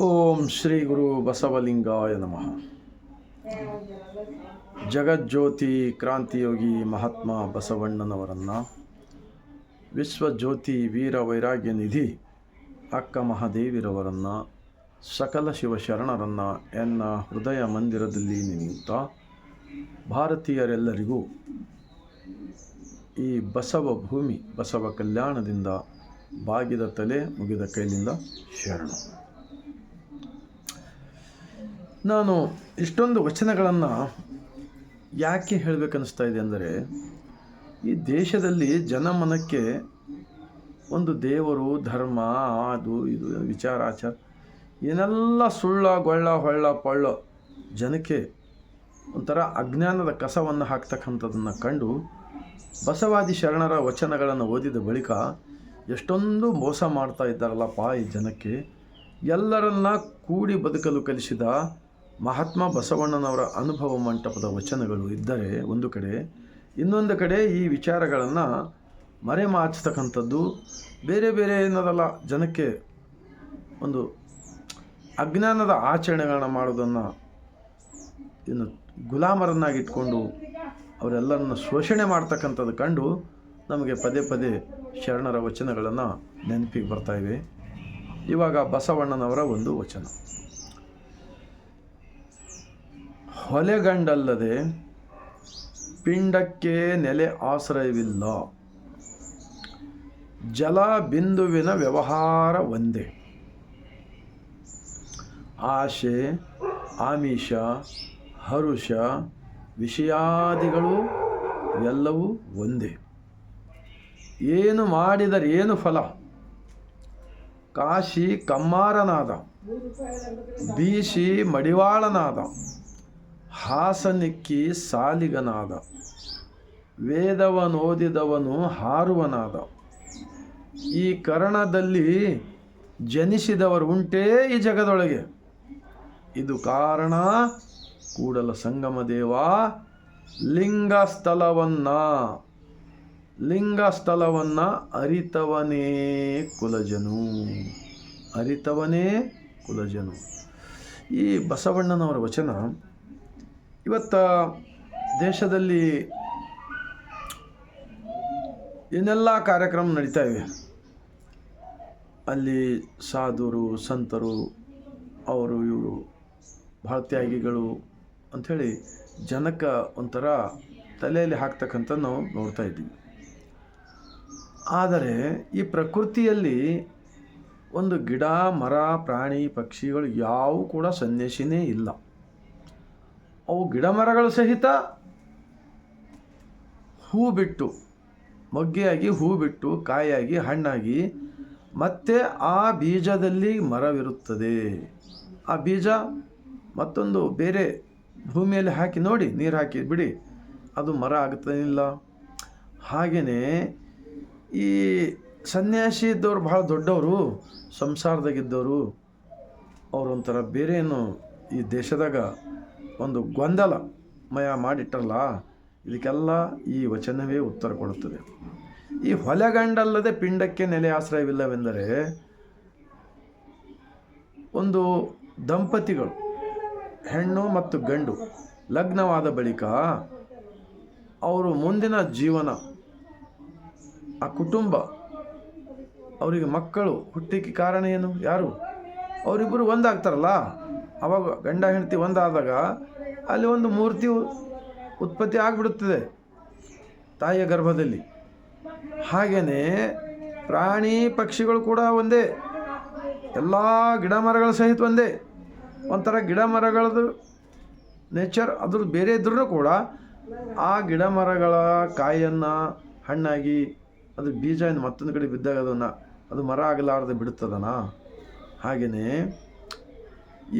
ಓಂ ಶ್ರೀ ಗುರು ಬಸವಲಿಂಗಾಯ ನಮಃ. ಜಗಜ್ಯೋತಿ ಕ್ರಾಂತಿಯೋಗಿ ಮಹಾತ್ಮ ಬಸವಣ್ಣನವರನ್ನು ವಿಶ್ವಜ್ಯೋತಿ ವೀರ ವೈರಾಗ್ಯ ನಿಧಿ ಅಕ್ಕ ಮಹಾದೇವಿರವರನ್ನು ಸಕಲ ಶಿವಶರಣರನ್ನ ಎನ್ನ ಹೃದಯ ಮಂದಿರದಲ್ಲಿ ನಿಂತ ಭಾರತೀಯರೆಲ್ಲರಿಗೂ ಈ ಬಸವ ಭೂಮಿ, ಬಸವ ಕಲ್ಯಾಣದಿಂದ ಬಾಗಿದ ತಲೆ ಮುಗಿದ ಕೈಲಿಂದ ಶರಣು. ನಾನು ಇಷ್ಟೊಂದು ವಚನಗಳನ್ನು ಯಾಕೆ ಹೇಳಬೇಕನ್ನಿಸ್ತಾ ಇದೆ ಅಂದರೆ, ಈ ದೇಶದಲ್ಲಿ ಜನಮನಕ್ಕೆ ಒಂದು ದೇವರು, ಧರ್ಮ, ಅದು, ಇದು, ವಿಚಾರ, ಆಚಾರ, ಏನೆಲ್ಲ ಸುಳ್ಳ, ಗೊಳ್ಳ, ಹೊಳ್ಳ, ಪಳ್ಳ ಜನಕ್ಕೆ ಒಂಥರ ಅಜ್ಞಾನದ ಕಸವನ್ನು ಹಾಕ್ತಕ್ಕಂಥದ್ದನ್ನು ಕಂಡು ಬಸವಾದಿ ಶರಣರ ವಚನಗಳನ್ನು ಓದಿದ ಬಳಿಕ ಎಷ್ಟೊಂದು ಮೋಸ ಮಾಡ್ತಾ ಇದ್ದಾರಲ್ಲಪ್ಪ ಈ ಜನಕ್ಕೆ. ಎಲ್ಲರನ್ನ ಕೂಡಿ ಬದುಕಲು ಕಲಿಸಿದ ಮಹಾತ್ಮ ಬಸವಣ್ಣನವರ ಅನುಭವ ಮಂಟಪದ ವಚನಗಳು ಇದ್ದರೆ ಒಂದು ಕಡೆ, ಇನ್ನೊಂದು ಕಡೆ ಈ ವಿಚಾರಗಳನ್ನು ಮರೆಮಾಚತಕ್ಕಂಥದ್ದು ಬೇರೆ ಬೇರೆ ಏನದಲ್ಲ, ಜನಕ್ಕೆ ಒಂದು ಅಜ್ಞಾನದ ಆಚರಣೆಗಳನ್ನ ಮಾಡೋದನ್ನು ಇನ್ನು ಗುಲಾಮರನ್ನಾಗಿಟ್ಕೊಂಡು ಅವರೆಲ್ಲರನ್ನು ಶೋಷಣೆ ಮಾಡ್ತಕ್ಕಂಥದ್ದು ಕಂಡು ನಮಗೆ ಪದೇ ಪದೇ ಶರಣರ ವಚನಗಳನ್ನು ನೆನಪಿಗೆ ಬರ್ತಾ ಇವೆ. ಇವಾಗ ಬಸವಣ್ಣನವರ ಒಂದು ವಚನ. ಹೊಲೆಗಂಡಲ್ಲದೆ ಪಿಂಡಕ್ಕೆ ನೆಲೆ ಆಶ್ರಯವಿಲ್ಲ. ಜಲ ಬಿಂದುವಿನ ವ್ಯವಹಾರ ಒಂದೇ. ಆಶೆ, ಆಮಿಷ, ಹರುಷ, ವಿಷಯಾದಿಗಳು ಎಲ್ಲವೂ ಒಂದೇ. ಏನು ಮಾಡಿದರೆ ಏನು ಫಲ? ಕಾಶಿ ಕಮ್ಮಾರನಾದ ಬೀಸಿ ಮಡಿವಾಳನಾದ, ಹಾಸನಿಕ್ಕಿ ಸಾಲಿಗನಾದ, ವೇದವನೋದಿದವನು ಹಾರುವನಾದ. ಈ ಕರ್ಣದಲ್ಲಿ ಜನಿಸಿದವರು ಉಂಟೇ ಈ ಜಗದೊಳಗೆ. ಇದು ಕಾರಣ, ಕೂಡಲ ಸಂಗಮ ದೇವ ಲಿಂಗ ಸ್ಥಳವನ್ನ ಲಿಂಗ ಸ್ಥಳವನ್ನು ಅರಿತವನೇ ಕುಲಜನು. ಅರಿತವನೇ ಕುಲಜನು. ಈ ಬಸವಣ್ಣನವರ ವಚನ ಇವತ್ತ ದೇಶದಲ್ಲಿ ಏನೆಲ್ಲ ಕಾರ್ಯಕ್ರಮ ನಡೀತಾ ಇವೆ. ಅಲ್ಲಿ ಸಾಧುರು, ಸಂತರು, ಅವರು, ಇವರು, ಭಾಳ ತ್ಯಾಗಿಗಳು ಅಂಥೇಳಿ ಜನಕ್ಕೆ ಒಂಥರ ತಲೆಯಲ್ಲಿ ಹಾಕ್ತಕ್ಕಂಥ ನಾವು ನೋಡ್ತಾ ಇದ್ದೀವಿ. ಆದರೆ ಈ ಪ್ರಕೃತಿಯಲ್ಲಿ ಒಂದು ಗಿಡ, ಮರ, ಪ್ರಾಣಿ, ಪಕ್ಷಿಗಳು ಯಾವೂ ಕೂಡ ಸನ್ಯಾಸಿನೇ ಇಲ್ಲ. ಅವು ಗಿಡ ಮರಗಳು ಸಹಿತ ಹೂ ಬಿಟ್ಟು ಮೊಗ್ಗೆಯಾಗಿ ಹೂ ಬಿಟ್ಟು ಕಾಯಾಗಿ ಹಣ್ಣಾಗಿ ಮತ್ತೆ ಆ ಬೀಜದಲ್ಲಿ ಮರವಿರುತ್ತದೆ. ಆ ಬೀಜ ಮತ್ತೊಂದು ಬೇರೆ ಭೂಮಿಯಲ್ಲಿ ಹಾಕಿ ನೋಡಿ, ನೀರು ಹಾಕಿ ಬಿಡಿ, ಅದು ಮರ ಆಗ್ತಾನಿಲ್ಲ ಹಾಗೆಯೇ ಈ ಸನ್ಯಾಸಿ ಇದ್ದವ್ರು ಭಾಳ ದೊಡ್ಡವರು, ಸಂಸಾರದಾಗಿದ್ದವರು. ಬೇರೆ ಏನು ಈ ದೇಶದಾಗ ಒಂದು ಗೊಂದಲ ಮಯ ಮಾಡಿಟ್ಟರಲ್ಲ ಇದಕ್ಕೆಲ್ಲ ಈ ವಚನವೇ ಉತ್ತರ ಕೊಡುತ್ತದೆ. ಈ ಹೊಲೆಗಂಡಲ್ಲದೆ ಪಿಂಡಕ್ಕೆ ನೆಲೆ ಆಶ್ರಯವಿಲ್ಲವೆಂದರೆ, ಒಂದು ದಂಪತಿಗಳು, ಹೆಣ್ಣು ಮತ್ತು ಗಂಡು, ಲಗ್ನವಾದ ಬಳಿಕ, ಅವರು ಮುಂದಿನ ಜೀವನ ಆ ಕುಟುಂಬ, ಅವರಿಗೆ ಮಕ್ಕಳು ಹುಟ್ಟಿಕ್ಕೆ ಕಾರಣ ಏನು? ಯಾರು? ಅವರಿಬ್ಬರು ಒಂದಾಗ್ತಾರಲ್ಲ? ಅವಾಗ ಗಂಡ ಹೆಂಡತಿ ಒಂದಾದಾಗ ಅಲ್ಲಿ ಒಂದು ಮೂರ್ತಿ ಉತ್ಪತ್ತಿ ಆಗಿಬಿಡುತ್ತದೆ ತಾಯಿಯ ಗರ್ಭದಲ್ಲಿ. ಹಾಗೆಯೇ ಪ್ರಾಣಿ ಪಕ್ಷಿಗಳು ಕೂಡ ಒಂದೇ. ಎಲ್ಲ ಗಿಡ ಮರಗಳ ಸಹಿತ ಒಂದೇ. ಒಂಥರ ಗಿಡ ಮರಗಳದು ನೇಚರ್. ಅದ್ರದ್ದು ಬೇರೆ ಇದ್ರೂ ಕೂಡ ಆ ಗಿಡ ಮರಗಳ ಕಾಯನ್ನು ಹಣ್ಣಾಗಿ ಅದು ಬೀಜ ಮತ್ತೊಂದು ಕಡೆ ಬಿದ್ದಾಗ ಅದನ್ನು, ಅದು ಮರ ಆಗಲಾರದೆ ಬಿಡುತ್ತದನ ಹಾಗೆಯೇ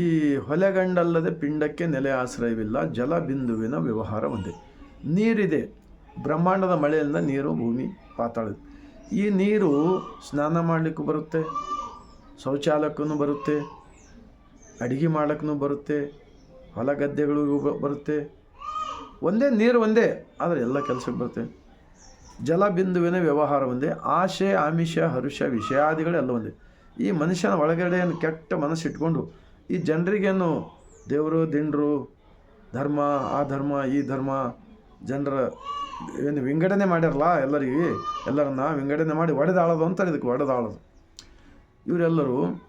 ಈ ಹೊಲೆಗಂಡಲ್ಲದೆ ಪಿಂಡಕ್ಕೆ ನೆಲೆ ಆಶ್ರಯವಿಲ್ಲ, ಜಲ ಬಿಂದುವಿನ ವ್ಯವಹಾರ ಒಂದೇ. ನೀರಿದೆ, ಬ್ರಹ್ಮಾಂಡದ ಮಳೆಯಿಂದ ನೀರು ಭೂಮಿ ಪಾತಾಳ ಈ ನೀರು ಸ್ನಾನ ಮಾಡಲಿಕ್ಕೂ ಬರುತ್ತೆ, ಶೌಚಾಲಯಕ್ಕೂ ಬರುತ್ತೆ, ಅಡುಗೆ ಮಾಡೋಕ್ಕೂ ಬರುತ್ತೆ, ಹೊಲ ಗದ್ದೆಗಳಿಗೂ ಬರುತ್ತೆ. ಒಂದೇ, ನೀರು ಒಂದೇ, ಆದರೆ ಎಲ್ಲ ಕೆಲಸಕ್ಕೆ ಬರುತ್ತೆ. ಜಲ ಬಿಂದುವಿನ ವ್ಯವಹಾರ ಒಂದೇ, ಆಶೆ, ಆಮಿಷ, ಹರುಷ ವಿಷಯಾದಿಗಳೆಲ್ಲ ಒಂದೇ. ಈ ಮನುಷ್ಯನ ಒಳಗಡೆಯನ್ನು ಕೆಟ್ಟ ಮನಸ್ಸು ಇಟ್ಕೊಂಡು ಈ ಜನರಿಗೇನು ದೇವರು, ದಿಂಡ್ರು, ಧರ್ಮ, ಆ ಧರ್ಮ, ಈ ಧರ್ಮ, ಜನರ ಏನು ವಿಂಗಡಣೆ ಮಾಡ್ಯಾರಲ್ಲ ಎಲ್ಲರಿಗೆ, ಎಲ್ಲರನ್ನ ವಿಂಗಡಣೆ ಮಾಡಿ ಒಡೆದಾಳೋದು ಅಂತಾರೆ ಇದಕ್ಕೆ ಒಡೆದಾಳೋದು. ಇವರೆಲ್ಲರೂ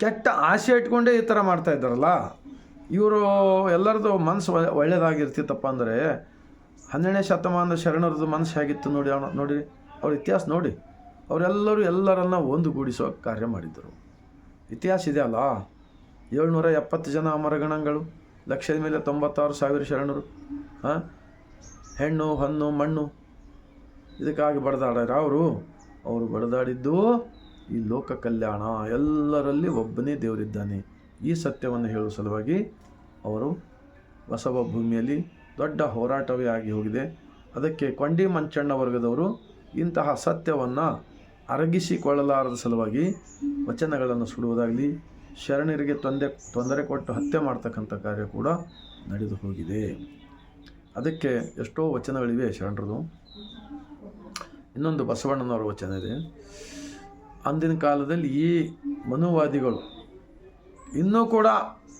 ಕೆಟ್ಟ ಆಸೆ ಇಟ್ಕೊಂಡೇ ಈ ಥರ ಮಾಡ್ತಾ ಇದ್ದಾರಲ್ಲ. ಇವರು ಎಲ್ಲರದು ಮನಸ್ಸು ಒಳ್ಳೆ- ಒಳ್ಳೆಯದಾಗಿರ್ತಿತ್ತಪ್ಪ ಅಂದರೆ ಹನ್ನೆರಡನೇ ಶತಮಾನದ ಶರಣರದ್ದು ಮನಸ್ಸು ಹೇಗಿತ್ತು ನೋಡಿ ಅವನ ನೋಡಿ, ಅವ್ರ ಇತಿಹಾಸ ನೋಡಿ. ಅವರೆಲ್ಲರೂ ಎಲ್ಲರನ್ನ ಒಂದುಗೂಡಿಸುವ ಕಾರ್ಯ ಮಾಡಿದ್ದರು. ಇತಿಹಾಸ ಇದೆ ಅಲ್ಲ? ಏಳ್ನೂರ ಎಪ್ಪತ್ತು ಜನ ಅಮರಗಣಗಳು ಲಕ್ಷದ ಮೇಲೆ ತೊಂಬತ್ತಾರು ಸಾವಿರ ಶರಣರು ಹಾಂ ಹೆಣ್ಣು, ಹಣ್ಣು, ಮಣ್ಣು. ಇದಕ್ಕಾಗಿ ಬಡದಾಡ್ಯಾರ ಅವರು? ಅವರು ಬಡದಾಡಿದ್ದು ಈ ಲೋಕ ಕಲ್ಯಾಣ. ಎಲ್ಲರಲ್ಲಿ ಒಬ್ಬನೇ ದೇವರಿದ್ದಾನೆ. ಈ ಸತ್ಯವನ್ನು ಹೇಳುವ ಸಲುವಾಗಿ ಅವರು ಬಸವ ಭೂಮಿಯಲ್ಲಿ ದೊಡ್ಡ ಹೋರಾಟವೇ ಆಗಿ ಹೋಗಿದೆ. ಅದಕ್ಕೆ ಕೊಂಡಿ ಮಂಚಣ್ಣ ವರ್ಗದವರು ಇಂತಹ ಸತ್ಯವನ್ನು ಅರಗಿಸಿಕೊಳ್ಳಲಾರದ ಸಲುವಾಗಿ ವಚನಗಳನ್ನು ಸುಡುವುದಾಗಲಿ, ಶರಣರಿಗೆ ತೊಂದರೆ ತೊಂದರೆ ಕೊಟ್ಟು ಹತ್ಯೆ ಮಾಡ್ತಕ್ಕಂಥ ಕಾರ್ಯ ಕೂಡ ನಡೆದು ಹೋಗಿದೆ. ಅದಕ್ಕೆ ಎಷ್ಟೋ ವಚನಗಳಿವೆ ಶರಣರದು. ಇನ್ನೊಂದು ಬಸವಣ್ಣನವರ ವಚನ ಇದೆ. ಅಂದಿನ ಕಾಲದಲ್ಲಿ ಈ ಮನುವಾದಿಗಳು ಇನ್ನೂ ಕೂಡ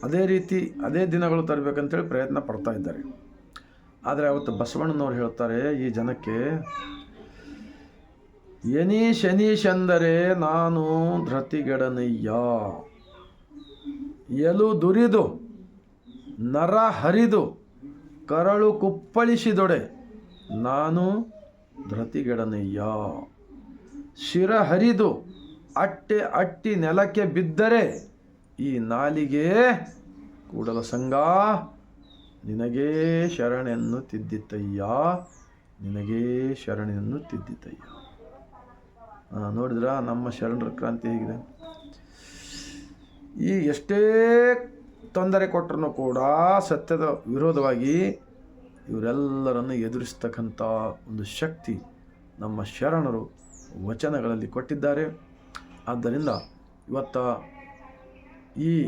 ಅದೇ ರೀತಿ, ಅದೇ ದಿನಗಳು ತರಬೇಕಂತೇಳಿ ಪ್ರಯತ್ನ ಪಡ್ತಾ ಇದ್ದಾರೆ. ಆದರೆ ಅವತ್ತು ಬಸವಣ್ಣನವ್ರು ಹೇಳ್ತಾರೆ, ಈ ಜನಕ್ಕೆ ಎನಿ ಶನೀಶ್ ಅಂದರೆ ನಾನು ಧೃತಿಗಡನಯ್ಯ. ಎಲು ದುರಿದು, ನರ ಹರಿದು, ಕರಳು ಕುಪ್ಪಳಿಸಿದೊಡೆ ನಾನು ಧೃತಿಗಡನಯ್ಯ. ಶಿರ ಹರಿದು, ಅಟ್ಟೆ ಅಟ್ಟಿ ನೆಲಕ್ಕೆ ಬಿದ್ದರೆ ಈ ನಾಲಿಗೆ ಕೂಡಲ ಸಂಗ ನಿನಗೇ ಶರಣೆಯನ್ನು ತಿದ್ದಿತಯ್ಯ. ನಿನಗೇ ಶರಣೆಯನ್ನು ತಿದ್ದಿತಯ್ಯ. ನೋಡಿದ್ರ ನಮ್ಮ ಶರಣರ ಕ್ರಾಂತಿ ಹೇಗಿದೆ. ಈ ಎಷ್ಟೇ ತೊಂದರೆ ಕೊಟ್ಟರೂ ಕೂಡ ಸತ್ಯದ ವಿರೋಧವಾಗಿ ಇವರೆಲ್ಲರನ್ನು ಎದುರಿಸ್ತಕ್ಕಂಥ ಒಂದು ಶಕ್ತಿ ನಮ್ಮ ಶರಣರು ವಚನಗಳಲ್ಲಿ ಕೊಟ್ಟಿದ್ದಾರೆ. ಆದ್ದರಿಂದ ಇವತ್ತ ಈ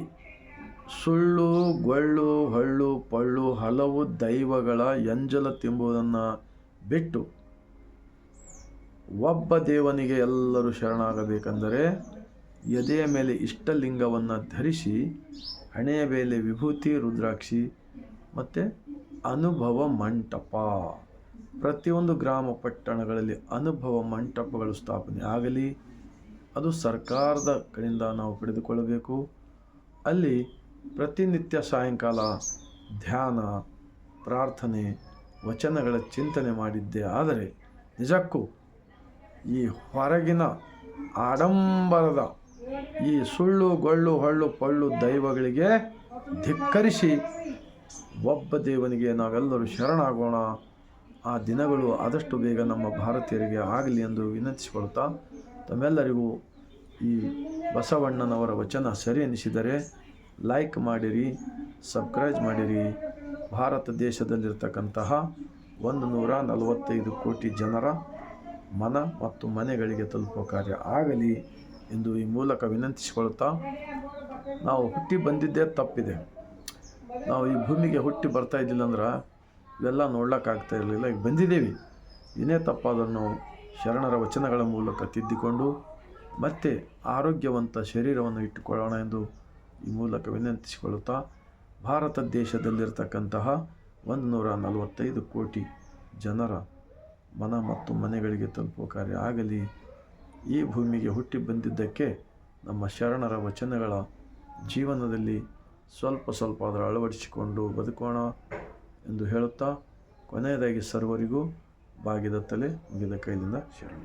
ಸುಳ್ಳು, ಗೊಳ್ಳು, ಹಳ್ಳು, ಪಳ್ಳು ಹಲವು ದೈವಗಳ ಎಂಜಲ ತಿಂಬುವುದನ್ನು ಬಿಟ್ಟು ಒಬ್ಬ ದೇವನಿಗೆ ಎಲ್ಲರೂ ಶರಣಾಗಬೇಕೆಂದರೆ ಎದೆಯ ಮೇಲೆ ಇಷ್ಟಲಿಂಗವನ್ನು ಧರಿಸಿ, ಹಣೆಯ ಮೇಲೆ ವಿಭೂತಿ, ರುದ್ರಾಕ್ಷಿ ಮತ್ತು ಅನುಭವ ಮಂಟಪ. ಪ್ರತಿಯೊಂದು ಗ್ರಾಮ ಪಟ್ಟಣಗಳಲ್ಲಿ ಅನುಭವ ಮಂಟಪಗಳು ಸ್ಥಾಪನೆ ಆಗಲಿ. ಅದು ಸರ್ಕಾರದ ಕಡೆಯಿಂದ ನಾವು ಪಡೆದುಕೊಳ್ಳಬೇಕು. ಅಲ್ಲಿ ಪ್ರತಿನಿತ್ಯ ಸಾಯಂಕಾಲ ಧ್ಯಾನ, ಪ್ರಾರ್ಥನೆ, ವಚನಗಳ ಚಿಂತನೆ ಮಾಡಿದ್ದೆ. ಆದರೆ ನಿಜಕ್ಕೂ ಈ ಹೊರಗಿನ ಆಡಂಬರದ ಈ ಸುಳ್ಳು, ಗೊಳ್ಳು, ಹೊಳ್ಳು, ಪಳ್ಳು ದೈವಗಳಿಗೆ ಧಿಕ್ಕರಿಸಿ ಒಬ್ಬ ದೇವನಿಗೆ ನಾವೆಲ್ಲರೂ ಶರಣಾಗೋಣ. ಆ ದಿನಗಳು ಆದಷ್ಟು ಬೇಗ ನಮ್ಮ ಭಾರತೀಯರಿಗೆ ಆಗಲಿ ಎಂದು ವಿನಂತಿಸಿಕೊಳ್ತಾ ತಮ್ಮೆಲ್ಲರಿಗೂ ಈ ಬಸವಣ್ಣನವರ ವಚನ ಸರಿ ಎನಿಸಿದರೆ ಲೈಕ್ ಮಾಡಿರಿ ಸಬ್ಸ್ಕ್ರೈಬ್ ಮಾಡಿರಿ. ಭಾರತ ದೇಶದಲ್ಲಿರ್ತಕ್ಕಂತಹ ಒಂದು ನೂರ ನಲವತ್ತೈದು ಕೋಟಿ ಜನರ ಮನ ಮತ್ತು ಮನೆಗಳಿಗೆ ತಲುಪುವ ಕಾರ್ಯ ಆಗಲಿ ಎಂದು ಈ ಮೂಲಕ ವಿನಂತಿಸಿಕೊಳ್ತಾ ನಾವು ಹುಟ್ಟಿ ಬಂದಿದ್ದೇ ತಪ್ಪಿದೆ. ನಾವು ಈ ಭೂಮಿಗೆ ಹುಟ್ಟಿ ಬರ್ತಾ ಇದ್ದಿಲ್ಲ ಅಂದ್ರೆ ಇವೆಲ್ಲ ನೋಡ್ಲಿಕ್ಕಾಗ್ತಾ ಇರಲಿಲ್ಲ. ಈಗ ಬಂದಿದ್ದೀವಿ. ಏನೇ ತಪ್ಪಾದನ್ನು ಶರಣರ ವಚನಗಳ ಮೂಲಕ ತಿದ್ದಿಕೊಂಡು ಮತ್ತೆ ಆರೋಗ್ಯವಂತ ಶರೀರವನ್ನು ಇಟ್ಟುಕೊಳ್ಳೋಣ ಎಂದು ಈ ಮೂಲಕ ವಿನಂತಿಸಿಕೊಳ್ಳುತ್ತಾ ಭಾರತ ದೇಶದಲ್ಲಿರತಕ್ಕಂತಹ ಒಂದು ನೂರ ನಲವತ್ತೈದು ಕೋಟಿ ಜನರ ಮನ ಮತ್ತು ಮನೆಗಳಿಗೆ ತಲುಪುವ ಕಾರ್ಯ ಆಗಲಿ, ಈ ಭೂಮಿಗೆ ಹುಟ್ಟಿ ಬಂದಿದ್ದಕ್ಕೆ ನಮ್ಮ ಶರಣರ ವಚನಗಳ ಜೀವನದಲ್ಲಿ ಸ್ವಲ್ಪ ಸ್ವಲ್ಪ ಅದರ ಅಳವಡಿಸಿಕೊಂಡು ಬದುಕೋಣ ಎಂದು ಹೇಳುತ್ತಾ ಕೊನೆಯದಾಗಿ ಸರ್ವರಿಗೂ ಬಾಗಿದ ತಲೆ, ಮುಗಿದ ಕೈಲಿಂದ ಶರಣ.